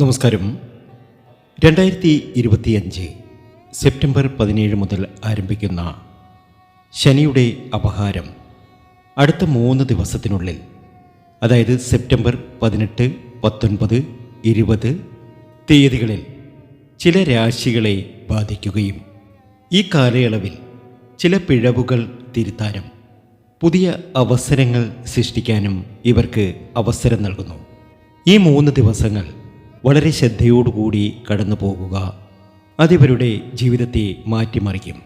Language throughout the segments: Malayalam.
നമസ്കാരം. രണ്ടായിരത്തി ഇരുപത്തിയഞ്ച് സെപ്റ്റംബർ പതിനേഴ് മുതൽ ആരംഭിക്കുന്ന ശനിയുടെ അപഹാരം അടുത്ത മൂന്ന് ദിവസത്തിനുള്ളിൽ അതായത് സെപ്റ്റംബർ പതിനെട്ട് പത്തൊൻപത് ഇരുപത് തീയതികളിൽ ചില രാശികളെ ബാധിക്കുകയും ഈ കാലയളവിൽ ചില പിഴവുകൾ തിരുത്താനും പുതിയ അവസരങ്ങൾ സൃഷ്ടിക്കാനും ഇവർക്ക് അവസരം നൽകുന്നു. ഈ മൂന്ന് ദിവസങ്ങൾ വളരെ ശ്രദ്ധയോടുകൂടി കടന്നു പോകുക. അതിവരുടെ ജീവിതത്തെ മാറ്റിമറിക്കും.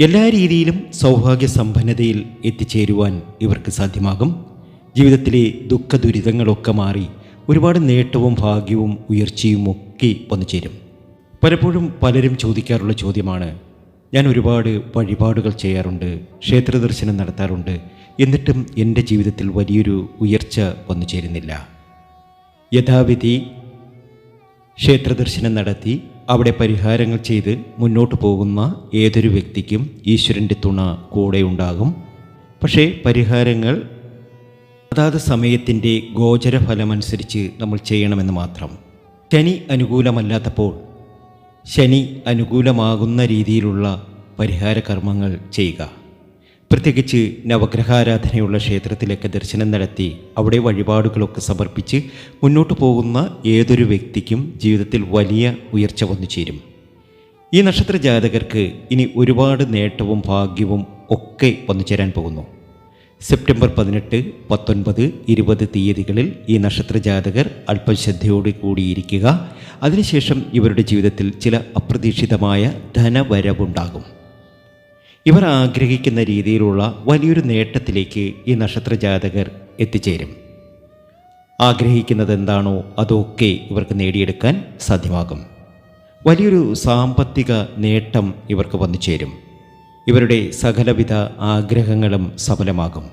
എല്ലാ രീതിയിലും സൗഭാഗ്യ സമ്പന്നതയിൽ എത്തിച്ചേരുവാൻ ഇവർക്ക് സാധ്യമാകും. ജീവിതത്തിലെ ദുഃഖ ദുരിതങ്ങളൊക്കെ മാറി ഒരുപാട് നേട്ടവും ഭാഗ്യവും ഉയർച്ചയും ഒക്കെ വന്നു ചേരും പലപ്പോഴും പലരും ചോദിക്കാറുള്ള ചോദ്യമാണ് ഞാൻ ഒരുപാട് വഴിപാടുകൾ ചെയ്യാറുണ്ട് ക്ഷേത്ര ദർശനം നടത്താറുണ്ട് എന്നിട്ടും എന്റെ ജീവിതത്തിൽ വലിയൊരു ഉയർച്ച വന്നു ചേരുന്നില്ല യഥാവിധി ക്ഷേത്ര ദർശനം നടത്തി അവിടെ പരിഹാരങ്ങൾ ചെയ്ത് മുന്നോട്ട് പോകുന്ന ഏതൊരു വ്യക്തിക്കും ഈശ്വരന്റെ തുണ കൂടെ ഉണ്ടാകും. പക്ഷേ പരിഹാരങ്ങൾ അതാത് സമയത്തിന്റെ ഗോചര ഫലമനുസരിച്ച് നമ്മൾ ചെയ്യണമെന്ന് മാത്രം. ശനി അനുകൂലമല്ലാത്തപ്പോൾ ശനി അനുകൂലമാകുന്ന രീതിയിലുള്ള പരിഹാര കർമ്മങ്ങൾ ചെയ്യുക. പ്രത്യേകിച്ച് നവഗ്രഹാരാധനയുള്ള ക്ഷേത്രത്തിലേക്ക് ദർശനം നടത്തി അവിടെ വഴിപാടുകളൊക്കെ സമർപ്പിച്ച് മുന്നോട്ട് പോകുന്ന ഏതൊരു വ്യക്തിക്കും ജീവിതത്തിൽ വലിയ ഉയർച്ച വന്നു ചേരും. ഈ നക്ഷത്ര ജാതകർക്ക് ഇനി ഒരുപാട് നേട്ടവും ഭാഗ്യവും ഒക്കെ വന്നു ചേരാൻ പോകുന്നു. സെപ്റ്റംബർ പതിനെട്ട് പത്തൊൻപത് ഇരുപത് തീയതികളിൽ ഈ നക്ഷത്ര ജാതകർ അല്പം കൂടിയിരിക്കുക. അതിനുശേഷം ഇവരുടെ ജീവിതത്തിൽ ചില അപ്രതീക്ഷിതമായ ധനവരവുണ്ടാകും. ഇവർ ആഗ്രഹിക്കുന്ന രീതിയിലുള്ള വലിയൊരു നേട്ടത്തിലേക്ക് ഈ നക്ഷത്ര ജാതകർ എത്തിച്ചേരും. ആഗ്രഹിക്കുന്നത് എന്താണോ അതൊക്കെ ഇവർക്ക് നേടിയെടുക്കാൻ സാധ്യമാകും. വലിയൊരു സാമ്പത്തിക നേട്ടം ഇവർക്ക് വന്നു ചേരും. ഇവരുടെ സകലവിധ ആഗ്രഹങ്ങളും സഫലമാകും.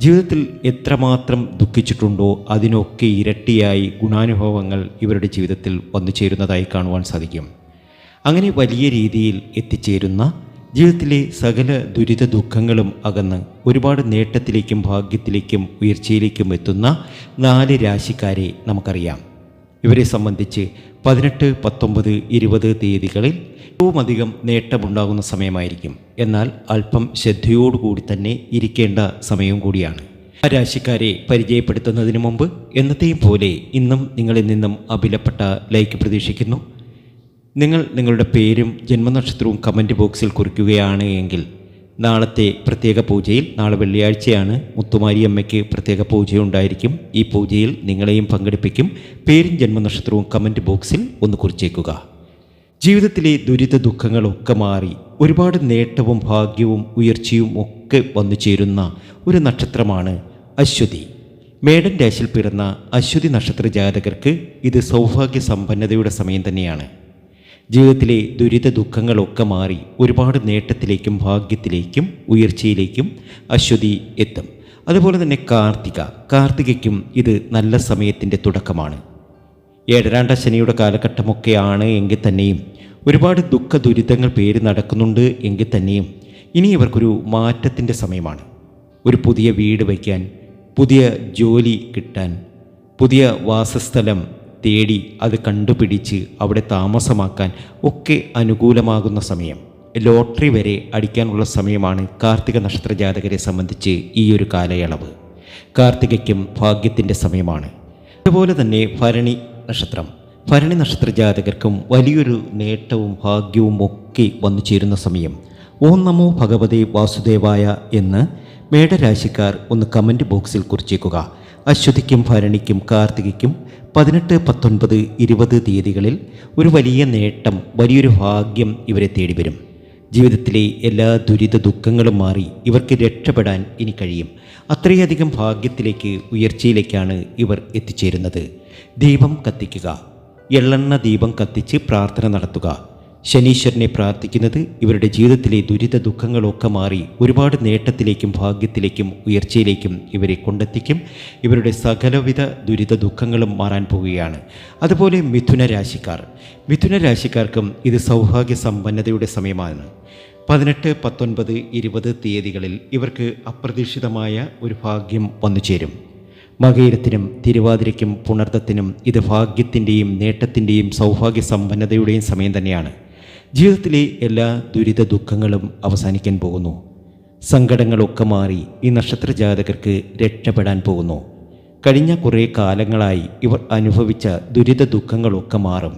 ജീവിതത്തിൽ എത്രമാത്രം ദുഃഖിച്ചിട്ടുണ്ടോ അതിനൊക്കെ ഇരട്ടിയായി ഗുണാനുഭവങ്ങൾ ഇവരുടെ ജീവിതത്തിൽ വന്നു ചേരുന്നതായി കാണുവാൻ സാധിക്കും. അങ്ങനെ വലിയ രീതിയിൽ എത്തിച്ചേരുന്ന ജീവിതത്തിലെ സകല ദുരിത ദുഃഖങ്ങളും അകന്ന് ഒരുപാട് നേട്ടത്തിലേക്കും ഭാഗ്യത്തിലേക്കും ഉയർച്ചയിലേക്കും എത്തുന്ന നാല് രാശിക്കാരെ നമുക്കറിയാം. ഇവരെ സംബന്ധിച്ച് പതിനെട്ട് പത്തൊമ്പത് ഇരുപത് തീയതികളിൽ ഏറ്റവും അധികം നേട്ടമുണ്ടാകുന്ന സമയമായിരിക്കും. എന്നാൽ അല്പം ശ്രദ്ധയോടുകൂടി തന്നെ ഇരിക്കേണ്ട സമയം കൂടിയാണ്. ആ രാശിക്കാരെ പരിചയപ്പെടുത്തുന്നതിന് മുമ്പ് എന്നത്തെയും പോലെ ഇന്നും നിങ്ങളിൽ നിന്നും അഭിലപ്പെട്ട ലൈക്ക് പ്രതീക്ഷിക്കുന്നു. നിങ്ങൾ നിങ്ങളുടെ പേരും ജന്മനക്ഷത്രവും കമന്റ് ബോക്സിൽ കുറിക്കുകയാണ് എങ്കിൽ നാളത്തെ പ്രത്യേക പൂജയിൽ നാളെ വെള്ളിയാഴ്ചയാണ് മുത്തുമാരി അമ്മയ്ക്ക് പ്രത്യേക പൂജയുണ്ടായിരിക്കും. ഈ പൂജയിൽ നിങ്ങളെയും പങ്കെടുപ്പിക്കും. പേരും ജന്മനക്ഷത്രവും കമന്റ് ബോക്സിൽ ഒന്ന് കുറിച്ചേക്കുക. ജീവിതത്തിലെ ദുരിത ദുഃഖങ്ങളൊക്കെ മാറി ഒരുപാട് നേട്ടവും ഭാഗ്യവും ഉയർച്ചയും ഒക്കെ വന്നു ചേരുന്ന ഒരു നക്ഷത്രമാണ് അശ്വതി. മേടൻ രാശിയിൽ പിറന്ന അശ്വതി നക്ഷത്ര ജാതകർക്ക് ഇത് സൗഭാഗ്യ സമ്പന്നതയുടെ സമയം തന്നെയാണ്. ജീവിതത്തിലെ ദുരിത ദുഃഖങ്ങളൊക്കെ മാറി ഒരുപാട് നേട്ടത്തിലേക്കും ഭാഗ്യത്തിലേക്കും ഉയർച്ചയിലേക്കും അശ്വതി എത്തും. അതുപോലെ തന്നെ കാർത്തിക. കാർത്തികയ്ക്കും ഇത് നല്ല സമയത്തിന്റെ തുടക്കമാണ്. ഏഴരാണ്ട ശനിയുടെ കാലഘട്ടമൊക്കെയാണ് എങ്കിൽ തന്നെയും ഒരുപാട് ദുഃഖ ദുരിതങ്ങൾ പേര് നടക്കുന്നുണ്ട് എങ്കിൽ തന്നെയും ഇനി ഇവർക്കൊരു മാറ്റത്തിന്റെ സമയമാണ്. ഒരു പുതിയ വീട് വയ്ക്കാൻ പുതിയ ജോലി കിട്ടാൻ പുതിയ വാസസ്ഥലം തേടി അത് കണ്ടുപിടിച്ച് അവിടെ താമസമാക്കാൻ ഒക്കെ അനുകൂലമാകുന്ന സമയം. ലോട്ടറി വരെ അടിക്കാനുള്ള സമയമാണ് കാർത്തിക നക്ഷത്ര ജാതകരെ സംബന്ധിച്ച് ഈ ഒരു കാലയളവ്. കാർത്തികയ്ക്കും ഭാഗ്യത്തിന്റെ സമയമാണ്. അതുപോലെ തന്നെ ഭരണി നക്ഷത്രം. ഭരണി നക്ഷത്ര ജാതകർക്കും വലിയൊരു നേട്ടവും ഭാഗ്യവും ഒക്കെ വന്നു ചേരുന്ന സമയം. ഓം നമോ ഭഗവതേ വാസുദേവായ എന്ന് മേടരാശിക്കാർ ഒന്ന് കമന്റ് ബോക്സിൽ കുറിച്ചേക്കുക. അശ്വതിക്കും ഭരണിക്കും കാർത്തികയ്ക്കും പതിനെട്ട് പത്തൊൻപത് ഇരുപത് തീയതികളിൽ ഒരു വലിയ നേട്ടം വലിയൊരു ഭാഗ്യം ഇവരെ തേടി വരും ജീവിതത്തിലെ എല്ലാ ദുരിത ദുഃഖങ്ങളും മാറി ഇവർക്ക് രക്ഷപ്പെടാൻ ഇനി കഴിയും. അത്രയധികം ഭാഗ്യത്തിലേക്ക് ഉയർച്ചയിലേക്കാണ് ഇവർ എത്തിച്ചേരുന്നത്. ദീപം കത്തിക്കുക. എള്ളെണ്ണ ദീപം കത്തിച്ച് പ്രാർത്ഥന നടത്തുക. ശനീശ്വരനെ പ്രാർത്ഥിക്കുന്നത് ഇവരുടെ ജീവിതത്തിലെ ദുരിത ദുഃഖങ്ങളൊക്കെ മാറി ഒരുപാട് നേട്ടത്തിലേക്കും ഭാഗ്യത്തിലേക്കും ഉയർച്ചയിലേക്കും ഇവരെ കൊണ്ടെത്തിക്കും. ഇവരുടെ സകലവിധ ദുരിത ദുഃഖങ്ങളും മാറാൻ പോവുകയാണ്. അതുപോലെ മിഥുന രാശിക്കാർ മിഥുന രാശിക്കാർക്കും ഇത് സൗഭാഗ്യ സമ്പന്നതയുടെ സമയമാണ്. പതിനെട്ട് പത്തൊൻപത് ഇരുപത് തീയതികളിൽ ഇവർക്ക് അപ്രതീക്ഷിതമായ ഒരു ഭാഗ്യം വന്നു ചേരും. മകയിരത്തിനും തിരുവാതിരയ്ക്കും പുണർത്തത്തിനും ഇത് ഭാഗ്യത്തിന്റെയും നേട്ടത്തിന്റെയും സൗഭാഗ്യ സമ്പന്നതയുടെയും സമയം തന്നെയാണ്. ജീവിതത്തിലെ എല്ലാ ദുരിത ദുഃഖങ്ങളും അവസാനിക്കാൻ പോകുന്നു. സങ്കടങ്ങളൊക്കെ മാറി ഈ നക്ഷത്ര ജാതകർക്ക് രക്ഷപ്പെടാൻ പോകുന്നു. കഴിഞ്ഞ കുറേ കാലങ്ങളായി ഇവർ അനുഭവിച്ച ദുരിത ദുഃഖങ്ങളൊക്കെ മാറും.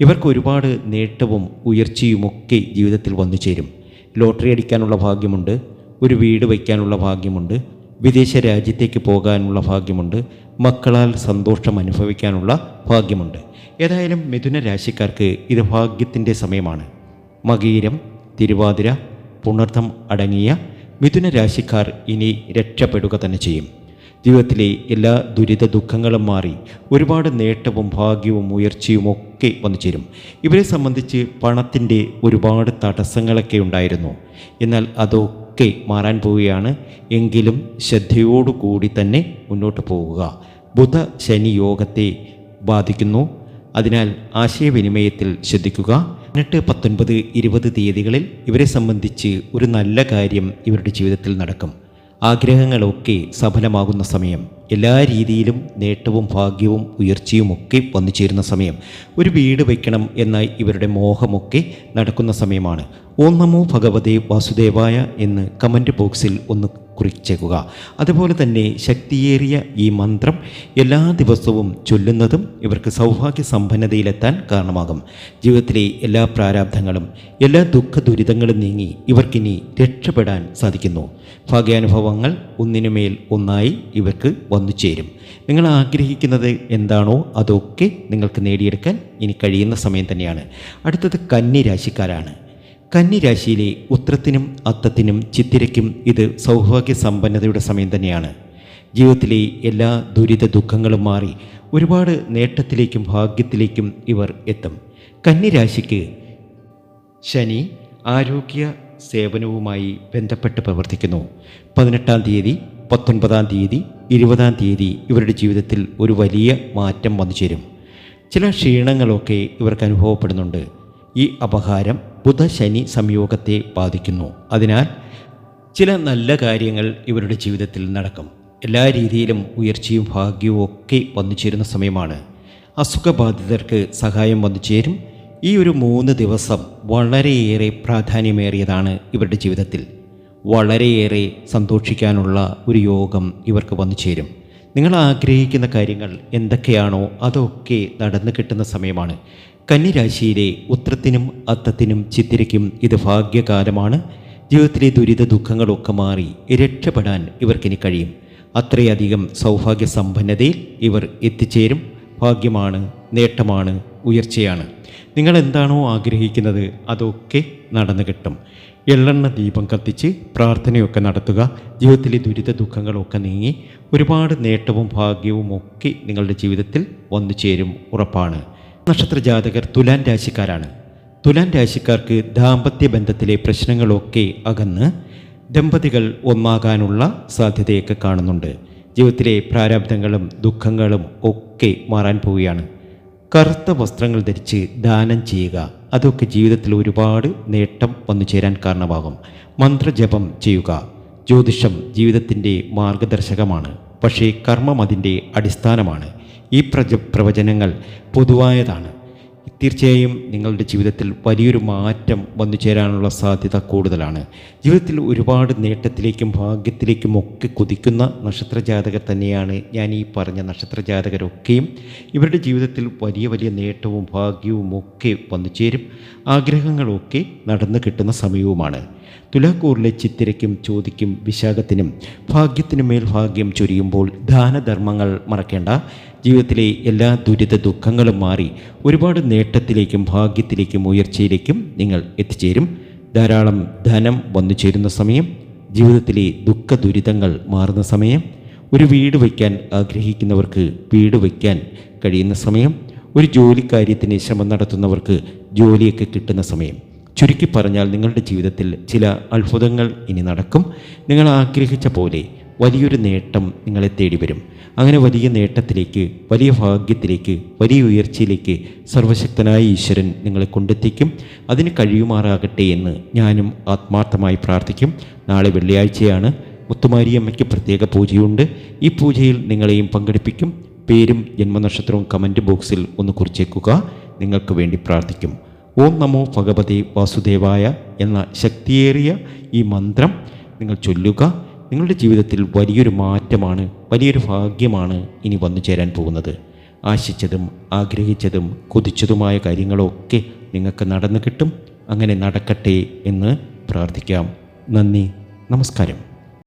ഇവർക്ക് ഒരുപാട് നേട്ടവും ഉയർച്ചയുമൊക്കെ ജീവിതത്തിൽ വന്നു ചേരും. ലോട്ടറി അടിക്കാനുള്ള ഭാഗ്യമുണ്ട് ഒരു വീട് വയ്ക്കാനുള്ള ഭാഗ്യമുണ്ട് വിദേശ രാജ്യത്തേക്ക് പോകാനുള്ള ഭാഗ്യമുണ്ട് മക്കളാൽ സന്തോഷം അനുഭവിക്കാനുള്ള ഭാഗ്യമുണ്ട്. ഏതായാലും മിഥുന രാശിക്കാർക്ക് ഇത് ഭാഗ്യത്തിന്റെ സമയമാണ്. മകീരം തിരുവാതിര പുണർത്തം അടങ്ങിയ മിഥുന രാശിക്കാർ ഇനി രക്ഷപ്പെടുക തന്നെ ചെയ്യും. ജീവിതത്തിലെ എല്ലാ ദുരിത ദുഃഖങ്ങളും മാറി ഒരുപാട് നേട്ടവും ഭാഗ്യവും ഉയർച്ചയും ഒക്കെ വന്നു ചേരും. ഇവരെ സംബന്ധിച്ച് പണത്തിന്റെ ഒരുപാട് തടസ്സങ്ങളൊക്കെ ഉണ്ടായിരുന്നു. എന്നാൽ അതൊക്കെ മാറാൻ പോവുകയാണ്. എങ്കിലും ശ്രദ്ധയോടുകൂടി തന്നെ മുന്നോട്ട് പോവുക. ബുധ ശനി യോഗത്തെ ബാധിക്കുന്നു. അതിനാൽ ആശയവിനിമയത്തിൽ ശ്രദ്ധിക്കുക. പതിനെട്ട് പത്തൊൻപത് ഇരുപത് തീയതികളിൽ ഇവരെ സംബന്ധിച്ച് ഒരു നല്ല കാര്യം ഇവരുടെ ജീവിതത്തിൽ നടക്കും. ആഗ്രഹങ്ങളൊക്കെ സഫലമാകുന്ന സമയം എല്ലാ രീതിയിലും നേട്ടവും ഭാഗ്യവും ഉയർച്ചയും ഒക്കെ വന്നു ചേരുന്ന സമയം ഒരു വീട് വയ്ക്കണം എന്ന ഇവരുടെ മോഹമൊക്കെ നടക്കുന്ന സമയമാണ്. ഓം നമോ ഭഗവതേ വാസുദേവായ എന്ന് കമന്റ് ബോക്സിൽ ഒന്ന് കുറിച്ചേക്കുക. അതുപോലെ തന്നെ ശക്തിയേറിയ ഈ മന്ത്രം എല്ലാ ദിവസവും ചൊല്ലുന്നതും ഇവർക്ക് സൗഭാഗ്യ സമ്പന്നതയിലെത്താൻ കാരണമാകും. ജീവിതത്തിലെ എല്ലാ പ്രാരാബ്ധങ്ങളും എല്ലാ ദുഃഖ ദുരിതങ്ങളും നീങ്ങി ഇവർക്കിനി രക്ഷപ്പെടാൻ സാധിക്കുന്നു. ഭാഗ്യാനുഭവങ്ങൾ ഒന്നിനുമേൽ ഒന്നായി ഇവർക്ക് വന്നു ചേരും. നിങ്ങൾ ആഗ്രഹിക്കുന്നത് എന്താണോ അതൊക്കെ നിങ്ങൾക്ക് നേടിയെടുക്കാൻ ഇനി കഴിയുന്ന സമയം തന്നെയാണ്. അടുത്തത് കന്നി രാശിക്കാരാണ് കന്നിരാശിയിലെ ഉത്രത്തിനും അത്തത്തിനും ചിത്തിരയ്ക്കും ഇത് സൗഭാഗ്യ സമ്പന്നതയുടെ സമയം തന്നെയാണ്. ജീവിതത്തിലെ എല്ലാ ദുരിത ദുഃഖങ്ങളും മാറി ഒരുപാട് നേട്ടത്തിലേക്കും ഭാഗ്യത്തിലേക്കും ഇവർ എത്തും. കന്നിരാശിക്ക് ശനി ആരോഗ്യ സേവനവുമായി ബന്ധപ്പെട്ട് പ്രവർത്തിക്കുന്നു. പതിനെട്ടാം തീയതി പത്തൊൻപതാം തീയതി ഇരുപതാം തീയതി ഇവരുടെ ജീവിതത്തിൽ ഒരു വലിയ മാറ്റം വന്നു ചേരും ചില ക്ഷീണങ്ങളൊക്കെ ഇവർക്ക് അനുഭവപ്പെടുന്നുണ്ട്. ഈ അപഹാരം ബുധശനി സംയോഗത്തെ ബാധിക്കുന്നു. അതിനാൽ ചില നല്ല കാര്യങ്ങൾ ഇവരുടെ ജീവിതത്തിൽ നടക്കും. എല്ലാ രീതിയിലും ഉയർച്ചയും ഭാഗ്യവും ഒക്കെ വന്നു ചേരുന്ന സമയമാണ്. അസുഖബാധിതർക്ക് സഹായം വന്നു ചേരും. ഈ ഒരു മൂന്ന് ദിവസം വളരെയേറെ പ്രാധാന്യമേറിയതാണ് ഇവരുടെ ജീവിതത്തിൽ. വളരെയേറെ സന്തോഷിക്കാനുള്ള ഒരു യോഗം ഇവർക്ക് വന്നു ചേരും. നിങ്ങൾ ആഗ്രഹിക്കുന്ന കാര്യങ്ങൾ എന്തൊക്കെയാണോ അതൊക്കെ നടന്നു കിട്ടുന്ന സമയമാണ്. കന്നിരാശിയിലെ ഉത്രത്തിനും അത്തത്തിനും ചിത്തിരയ്ക്കും ഇത് ഭാഗ്യകാലമാണ്. ജീവിതത്തിലെ ദുരിത ദുഃഖങ്ങളൊക്കെ മാറി രക്ഷപ്പെടാൻ ഇവർക്കിനി കഴിയും. അത്രയധികം സൗഭാഗ്യ സമ്പന്നതയിൽ ഇവർ എത്തിച്ചേരും. ഭാഗ്യമാണ് നേട്ടമാണ് ഉയർച്ചയാണ്. നിങ്ങൾ എന്താണോ ആഗ്രഹിക്കുന്നത് അതൊക്കെ നടന്നു കിട്ടും. എള്ളെണ്ണ ദീപം കത്തിച്ച് പ്രാർത്ഥനയൊക്കെ നടത്തുക. ജീവിതത്തിലെ ദുരിത ദുഃഖങ്ങളൊക്കെ നീങ്ങി ഒരുപാട് നേട്ടവും ഭാഗ്യവും ഒക്കെ നിങ്ങളുടെ ജീവിതത്തിൽ വന്നു ചേരും ഉറപ്പാണ്. നക്ഷത്ര ജാതകർ തുലാൻ രാശിക്കാരാണ്. തുലാൻ രാശിക്കാർക്ക് ദാമ്പത്യ ബന്ധത്തിലെ പ്രശ്നങ്ങളൊക്കെ അകന്ന് ദമ്പതികൾ ഒന്നാകാനുള്ള സാധ്യതയൊക്കെ കാണുന്നുണ്ട്. ജീവിതത്തിലെ പ്രാരാബ്ദങ്ങളും ദുഃഖങ്ങളും ഒക്കെ മാറാൻ പോവുകയാണ്. കറുത്ത വസ്ത്രങ്ങൾ ധരിച്ച് ദാനം ചെയ്യുക അതൊക്കെ ജീവിതത്തിൽ ഒരുപാട് നേട്ടം വന്നു ചേരാൻ കാരണമാകും. മന്ത്രജപം ചെയ്യുക ജ്യോതിഷം ജീവിതത്തിന്റെ മാർഗദർശകമാണ്. പക്ഷേ കർമ്മം അതിന്റെ അടിസ്ഥാനമാണ്. ഈ പ്രജ പ്രവചനങ്ങൾ പൊതുവായതാണ്. തീർച്ചയായും നിങ്ങളുടെ ജീവിതത്തിൽ വലിയൊരു മാറ്റം വന്നു ചേരാനുള്ള സാധ്യത കൂടുതലാണ്. ജീവിതത്തിൽ ഒരുപാട് നേട്ടത്തിലേക്കും ഭാഗ്യത്തിലേക്കും ഒക്കെ കുതിക്കുന്ന നക്ഷത്ര ജാതകർ തന്നെയാണ് ഞാൻ ഈ പറഞ്ഞ നക്ഷത്ര ജാതകരൊക്കെയും ഇവരുടെ ജീവിതത്തിൽ വലിയ വലിയ നേട്ടവും ഭാഗ്യവും ഒക്കെ വന്നു ചേരും. ആഗ്രഹങ്ങളൊക്കെ നടന്നു കിട്ടുന്ന സമയവുമാണ്. തുലാക്കൂറിലെ ചിത്തിരയ്ക്കും ചോദിക്കും വിശാഖത്തിനും ഭാഗ്യത്തിനുമേൽ ഭാഗ്യം ചൊരിയുമ്പോൾ ദാനധർമ്മങ്ങൾ മറക്കേണ്ട. ജീവിതത്തിലെ എല്ലാ ദുരിത ദുഃഖങ്ങളും മാറി ഒരുപാട് നേട്ടത്തിലേക്കും ഭാഗ്യത്തിലേക്കും ഉയർച്ചയിലേക്കും നിങ്ങൾ എത്തിച്ചേരും. ധാരാളം ധനം വന്നു ചേരുന്ന സമയം ജീവിതത്തിലെ ദുഃഖ ദുരിതങ്ങൾ മാറുന്ന സമയം ഒരു വീട് വയ്ക്കാൻ ആഗ്രഹിക്കുന്നവർക്ക് വീട് വയ്ക്കാൻ കഴിയുന്ന സമയം ഒരു ജോലിക്കാര്യത്തിന് ശ്രമം നടത്തുന്നവർക്ക് ജോലിയൊക്കെ കിട്ടുന്ന സമയം. ചുരുക്കി പറഞ്ഞാൽ നിങ്ങളുടെ ജീവിതത്തിൽ ചില അത്ഭുതങ്ങൾ ഇനി നടക്കും. നിങ്ങൾ ആഗ്രഹിച്ച പോലെ വലിയൊരു നേട്ടം നിങ്ങളെ തേടി വരും അങ്ങനെ വലിയ നേട്ടത്തിലേക്ക് വലിയ ഭാഗ്യത്തിലേക്ക് വലിയ ഉയർച്ചയിലേക്ക് സർവശക്തനായ ഈശ്വരൻ നിങ്ങളെ കൊണ്ടെത്തിക്കും. അതിന് കഴിയുമാറാകട്ടെ എന്ന് ഞാനും ആത്മാർത്ഥമായി പ്രാർത്ഥിക്കും. നാളെ വെള്ളിയാഴ്ചയാണ്. മുത്തുമാരിയമ്മയ്ക്ക് പ്രത്യേക പൂജയുണ്ട്. ഈ പൂജയിൽ നിങ്ങളെയും പങ്കെടുപ്പിക്കും. പേരും ജന്മനക്ഷത്രവും കമന്റ് ബോക്സിൽ ഒന്ന് കുറിച്ചേക്കുക. നിങ്ങൾക്ക് വേണ്ടി പ്രാർത്ഥിക്കും. ഓം നമോ ഭഗവതി വാസുദേവായ എന്ന ശക്തിയേറിയ ഈ മന്ത്രം നിങ്ങൾ ചൊല്ലുക. നിങ്ങളുടെ ജീവിതത്തിൽ വലിയൊരു മാറ്റമാണ് വലിയൊരു ഭാഗ്യമാണ് ഇനി വന്നു ചേരാൻ പോകുന്നത്. ആശിച്ചതും ആഗ്രഹിച്ചതും കൊതിച്ചതുമായ കാര്യങ്ങളൊക്കെ നിങ്ങൾക്ക് നടന്നു കിട്ടും. അങ്ങനെ നടക്കട്ടെ എന്ന് പ്രാർത്ഥിക്കാം. നന്ദി. നമസ്കാരം.